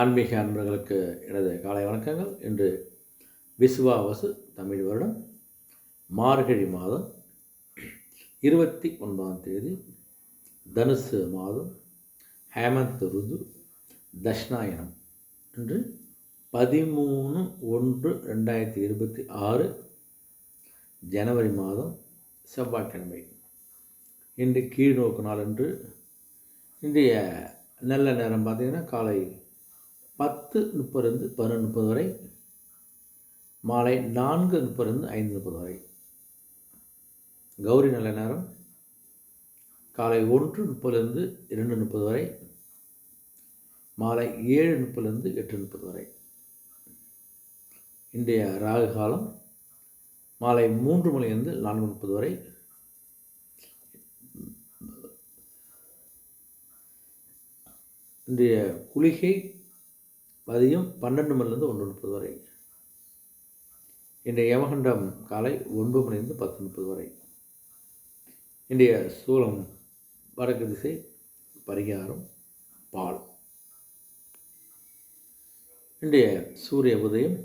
ஆன்மீக அன்பர்களுக்கு எனது காலை வணக்கங்கள். இன்று விசுவாவசு தமிழ் வருடம் மார்கழி மாதம் இருபத்தி ஒன்பதாம் தேதி தனுசு மாதம் ஹேமந்த் ருது தஷ்ணாயனம் இன்று பதிமூணு ஒன்று ரெண்டாயிரத்தி இருபத்தி ஆறு ஜனவரி மாதம் செவ்வாய்க்கிழமை. இன்று கீழ்நோக்கு நாள் என்று இன்றைய நல்ல நேரம் பார்த்திங்கன்னா காலை பத்து முப்பதுலேருந்து பதினொன்று முப்பது வரை. மாலை நான்கு முப்பதுலேருந்து ஐந்து முப்பது வரை. கௌரி நல்ல நேரம். காலை ஒன்று முப்பதுலேருந்து இரண்டு முப்பது வரை. மாலை ஏழு முப்பதுலேருந்து எட்டு முப்பது வரை. இன்றைய ராகு காலம் மாலை மூன்று மணிலேருந்து நான்கு முப்பது வரை. இன்றைய குளிகை மதியம் பன்னெண்டு மணிலேருந்து ஒன்று முப்பது வரை. இன்றைய யமகண்டம் காலை ஒன்பது மணிலேருந்து பத்து முப்பது வரை. இன்றைய சூலம் வடக்கு திசை பரிகாரம் பால். இன்றைய சூரிய உதயம்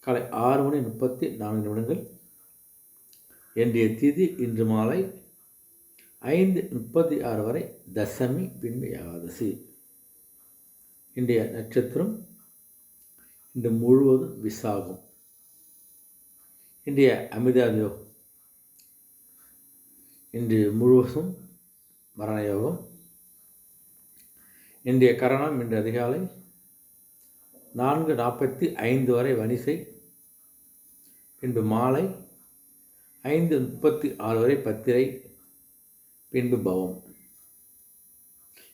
காலை ஆறு மணி முப்பத்தி நான்கு நிமிடங்கள். இன்றைய திதி இன்று மாலை ஐந்து முப்பத்தி ஆறு வரை தசமி பின்பு ஏகாதசி. இன்றைய நட்சத்திரம் இன்று முழுவதும் விசாகம். இன்றைய அமிதாதியோ இன்று முழுவதும் மரண யோகம் இன்றைய கரணம் இன்று அதிகாலை நான்கு நாற்பத்தி ஐந்து வரை வனிசை பின்பு மாலை ஐந்து முப்பத்தி ஆறு வரை பத்திரை பின்பு பவம்.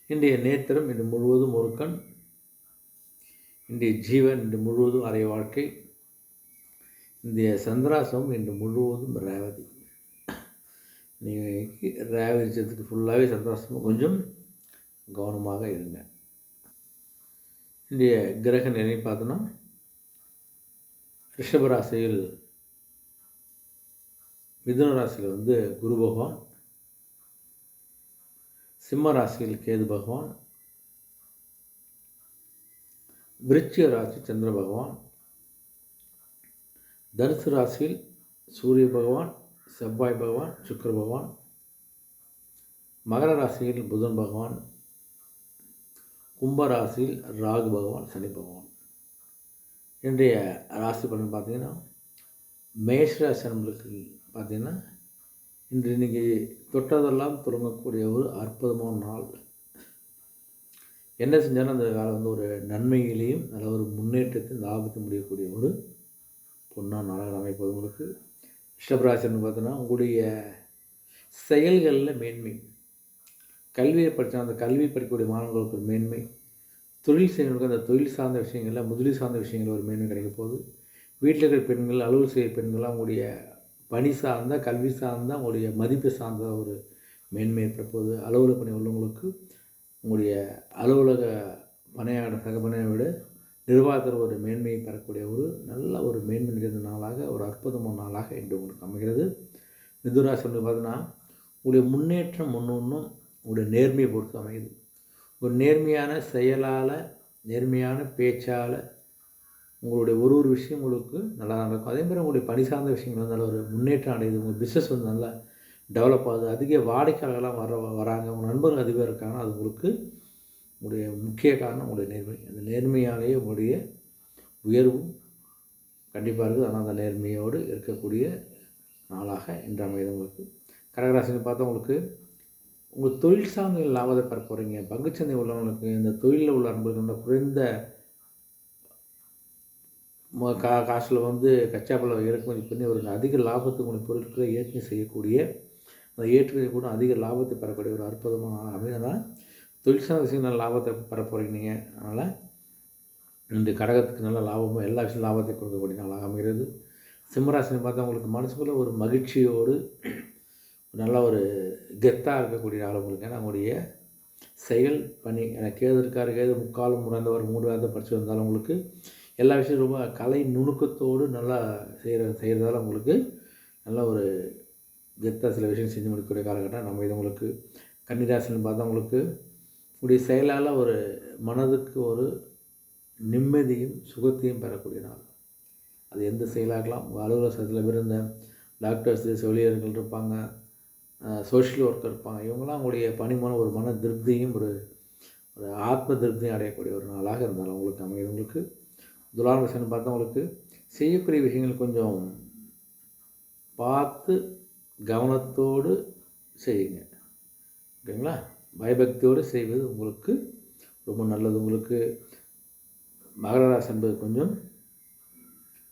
இன்றைய நேத்திரம் இன்று முழுவதும் ஒரு கண் இன்றைய ஜீவன் இன்று முழுவதும் அரை வாழ்க்கை. இந்திய சந்திராசம் இன்று முழுவதும் ரேவதி. நீங்கள் ரேவதிச்சதுக்கு ஃபுல்லாகவே சந்திராசம் கொஞ்சம் கவனமாக இருங்க. இன்றைய கிரக நிலை பார்த்தோன்னா ரிஷபராசியில் மிதுன ராசியில் வந்து குரு பகவான் சிம்ம ராசியில் கேது பகவான் விருச்சிக ராசி சந்திர பகவான் தனுசு ராசியில் சூரிய பகவான் செவ்வாய் பகவான் சுக்கர பகவான் மகர ராசியில் புதன் பகவான் கும்ப ராசியில் ராகு பகவான் சனி பகவான். இன்றைய ராசி பலன் பார்த்தீங்கன்னா மேஷ ராசி நம்மளுக்கு பார்த்தீங்கன்னா இன்று இன்றைக்கி தொட்டதெல்லாம் தொடங்கக்கூடிய ஒரு அற்புதமான நாள். என்ன செஞ்சாலும் அந்த காலம் வந்து ஒரு நன்மையிலையும் நல்ல ஒரு முன்னேற்றத்தையும் லாபத்தை முடியக்கூடிய ஒரு பொண்ணாக நாடகம் அமைப்பது உங்களுக்கு ரிஷபராசின்னு பார்த்தோன்னா உங்களுடைய செயல்களில் மேன்மை. கல்வியை படித்தா அந்த கல்வி படிக்கக்கூடிய மாணவர்களுக்கு ஒரு மேன்மை. தொழில் செய்யறவங்களுக்கு அந்த தொழில் சார்ந்த விஷயங்களில் முதலீடு சார்ந்த விஷயங்கள் ஒரு மேன்மை கிடைக்க போகுது. வீட்டில் இருக்கிற பெண்கள் அலுவல் செய்ய பெண்கள் அவங்களுடைய பணி சார்ந்த கல்வி சார்ந்த அவங்களுடைய மதிப்பு சார்ந்த ஒரு மேன்மை ஏற்பட போகுது. அலுவலக பணி உள்ளவங்களுக்கு உங்களுடைய அலுவலக பணியாளர் சக பணியை விட நிர்வாகத்தில் ஒரு மேன்மையை பெறக்கூடிய ஒரு நல்ல ஒரு மேன்மை நிறைந்த நாளாக ஒரு அற்புதமான நாளாக இன்று உங்களுக்கு அமைகிறது. மிதுராசி வந்து பார்த்தீங்கன்னா உங்களுடைய முன்னேற்றம் ஒன்று ஒன்றும் உங்களுடைய நேர்மையை பொறுத்து அமையுது. ஒரு நேர்மையான செயலால் நேர்மையான பேச்சால் உங்களுடைய ஒரு ஒரு விஷயம் உங்களுக்கு நல்லா நடக்கும். அதே மாதிரி உங்களுடைய பணி சார்ந்த விஷயங்கள் வந்து நல்ல ஒரு முன்னேற்றம் அடையுது. உங்கள் பிஸ்னஸ் வந்து நல்லா டெவலப் ஆகுது. அதிக வாடிக்கையாளர்களாக வர வராங்க. உங்கள் நண்பர்கள் அதிகம் இருக்காங்க. அது உங்களுக்கு உங்களுடைய முக்கிய காரணம் உங்களுடைய நேர்மை. அந்த நேர்மையாலேயே உங்களுடைய உயர்வும் கண்டிப்பாக இருக்குது. ஆனால் அந்த நேர்மையோடு இருக்கக்கூடிய நாளாக இன்று அமையுது உங்களுக்கு. கடகராசின்னு பார்த்தா உங்களுக்கு உங்கள் தொழில் சார்ந்த லாபத்தை பெற போகிறீங்க பங்குச்சந்தை உள்ளவங்களுக்கு இந்த தொழிலில் உள்ள அன்பர்களுக்கு குறைந்த கா காசில் வந்து கச்சா பழம் இறக்குமதி பண்ணி ஒரு அதிக லாபத்துக்கு உங்கள் பொருட்களை ஏற்றுமதி செய்யக்கூடிய அந்த ஏற்றுமதி கூட அதிக லாபத்தை பெறக்கூடிய ஒரு அற்புதமான நாள் அமைதனால் தொழில் சார்ந்த நல்ல லாபத்தை பெற போகிறீங்க நீங்கள் அதனால் இந்த கடகத்துக்கு நல்ல லாபமும் எல்லா விஷயம் லாபத்தை கொடுக்கக்கூடிய நாளாக அமைகிறது. சிம்மராசினி பார்த்தா உங்களுக்கு மனசுக்குள்ளே ஒரு மகிழ்ச்சியோடு நல்ல ஒரு கெத்தாக இருக்கக்கூடிய நாள் உங்களுக்கு. ஏன்னா உங்களுடைய செயல் பணி எனக்கு கேது இருக்கார் கேது முக்காலும் முறந்தவர் மூணு வேதம் படித்து வந்தாலும் உங்களுக்கு எல்லா விஷயம் ரொம்ப கலை நுணுக்கத்தோடு நல்லா செய்கிற செய்கிறதால உங்களுக்கு நல்ல ஒரு கெத்தாக சில விஷயம் செஞ்சு முடிக்கக்கூடிய காலகட்டம். நம்ம இது உங்களுக்கு கன்னிராசின்னு பார்த்தா உங்களுக்கு உடைய செயலால் ஒரு மனதுக்கு ஒரு நிம்மதியும் சுகத்தையும் பெறக்கூடிய நாள். அது எந்த செயலாகலாம்? உங்கள் அலுவலகத்தில் இருந்த டாக்டர்ஸ் செவிலியர்கள் இருப்பாங்க சோஷியல் ஒர்க்கர் இருப்பாங்க. இவங்களாம் அவங்களுடைய பணி மூலம் ஒரு மன திருப்தியும் ஒரு ஒரு ஆத்ம திருப்தியும் அடையக்கூடிய ஒரு நாளாக இருந்தாலும் உங்களுக்கு அமைய உங்களுக்கு துலாம் விஷயம்னு பார்த்தா உங்களுக்கு செய்யக்கூடிய விஷயங்கள் கொஞ்சம் பார்த்து கவனத்தோடு செய்யுங்க. ஓகேங்களா? பயபக்தியோடு செய்வது உங்களுக்கு ரொம்ப நல்லது. உங்களுக்கு மகர ராசி என்பது கொஞ்சம்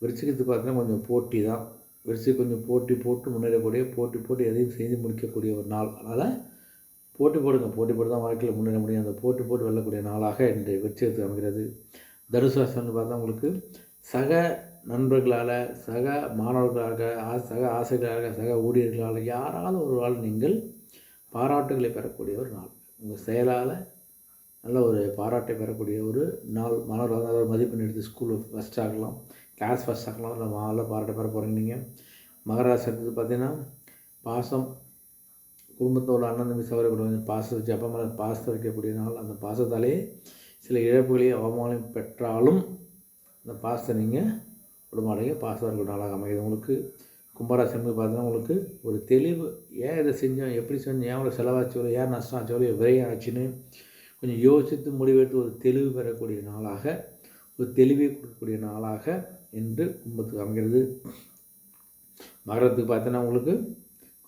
விருச்சிகத்துக்கு பார்த்தீங்கன்னா கொஞ்சம் போட்டி தான். விருச்சி கொஞ்சம் போட்டி போட்டு முன்னேறக்கூடிய போட்டி போட்டு எதையும் செய்து முடிக்கக்கூடிய ஒரு நாள். அதனால் போட்டி போடுங்க. போட்டி போட்டு தான் வாழ்க்கையில் முன்னேற முடியும். அந்த போட்டி போட்டு வெல்லக்கூடிய நாளாக இன்று விருச்சிகத்துக்கு அமைகிறது. தனுசு ராசின்னு பார்த்தா உங்களுக்கு சக நண்பர்களால் சக மாணவர்களாக சக ஆசிரியர்களாக சக ஊழியர்களால் யாராவது ஒரு நாள் நீங்கள் பாராட்டுகளை பெறக்கூடிய ஒரு நாள். உங்கள் செயலால் நல்ல ஒரு பாராட்டை பெறக்கூடிய ஒரு நாள். மாணவர்கள் நல்ல ஒரு மதிப்பெண் எடுத்து ஸ்கூலில் ஃபஸ்ட் ஆகலாம் கிளாஸ் ஃபஸ்ட் ஆகலாம் இல்லை நல்ல பாராட்டை பெற போகிறீங்க நீங்கள் மகராசி எடுத்து பார்த்தீங்கன்னா பாசம். குடும்பத்தோட அண்ணன் தம்பி சவரக்கூடிய கூட பாசம் வச்சு அப்பா மேலே பாசத்தை வைக்கக்கூடிய நாள். அந்த பாசத்தாலே சில இழப்புகளையும் அவமானம் பெற்றாலும் அந்த பாசத்தை நீங்கள் விடமாட்டீங்க பாசம் நாளாக அமைகிறது. உங்களுக்கு கும்பராசி என்பது பார்த்தீங்கன்னா உங்களுக்கு ஒரு தெளிவு ஏன் இதை செஞ்சோம் எப்படி செஞ்சோம் ஏன் இவ்வளோ செலவாச்சோ ஏன் நஷ்டம் ஆச்சோ இல்லை ஆச்சுன்னு கொஞ்சம் யோசித்து முடிவெடுத்து ஒரு தெளிவு பெறக்கூடிய நாளாக ஒரு தெளிவை கொடுக்கக்கூடிய நாளாக என்று கும்பத்துக்கு அமைகிறது. மகரத்துக்கு பார்த்தீங்கன்னா உங்களுக்கு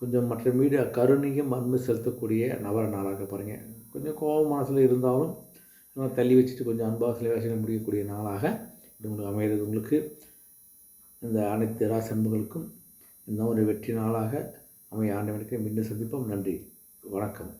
கொஞ்சம் மற்ற மீது கருணையும் அன்பு செலுத்தக்கூடிய நபர நாளாக பாருங்கள் கொஞ்சம் கோபம் மனசில் இருந்தாலும் தள்ளி வச்சுட்டு கொஞ்சம் அன்பாக சில வேலைகளை முடியக்கூடிய நாளாக இது உங்களுக்கு அமைகிறது. உங்களுக்கு இந்த அனைத்து ராசன்புகளுக்கும் இந்த ஒரு வெற்றி நாளாக அமைய ஆண்டவனுக்கு மீண்டும் சந்திப்போம். நன்றி. வணக்கம்.